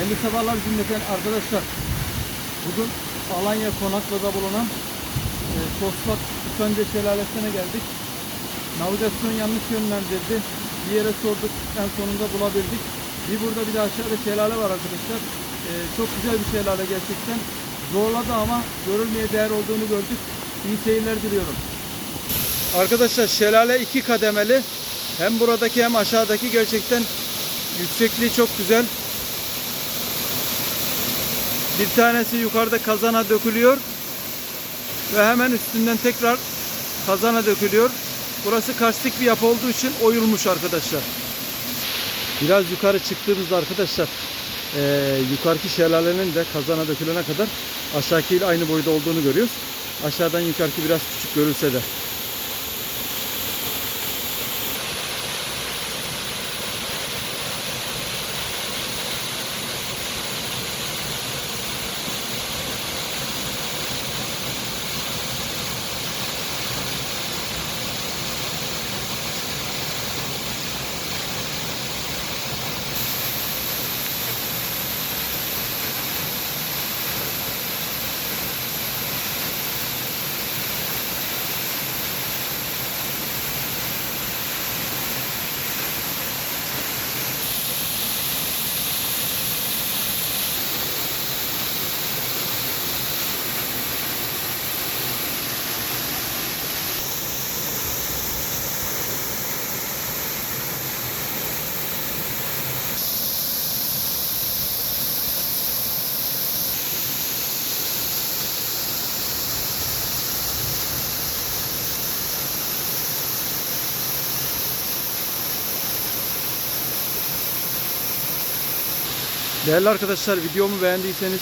Hayırlı sabahlar cümleten arkadaşlar. Bugün Alanya Konaklı'da bulunan e, Tosbak Tüfence Şelalesi'ne geldik. Navigasyon yanlış yönlendirdi. Bir yere sorduk en sonunda bulabildik. Bir burada bir de aşağıda şelale var arkadaşlar. E, çok güzel bir şelale gerçekten. Zorladı ama görülmeye değer olduğunu gördük. İyi seyirler diliyorum. Arkadaşlar şelale iki kademeli. Hem buradaki hem aşağıdaki gerçekten yüksekliği çok güzel. Bir tanesi yukarıda kazana dökülüyor ve hemen üstünden tekrar kazana dökülüyor. Burası karstik bir yapı olduğu için oyulmuş arkadaşlar. Biraz yukarı çıktığımızda arkadaşlar eee yukarıki şelalenin de kazana dökülene kadar aşağıkiyle aynı boyda olduğunu görüyoruz. Aşağıdan yukarıki biraz küçük görülse de. Değerli arkadaşlar videomu beğendiyseniz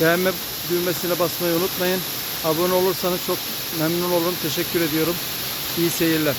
beğenme düğmesine basmayı unutmayın. Abone olursanız çok memnun olurum. Teşekkür ediyorum. İyi seyirler.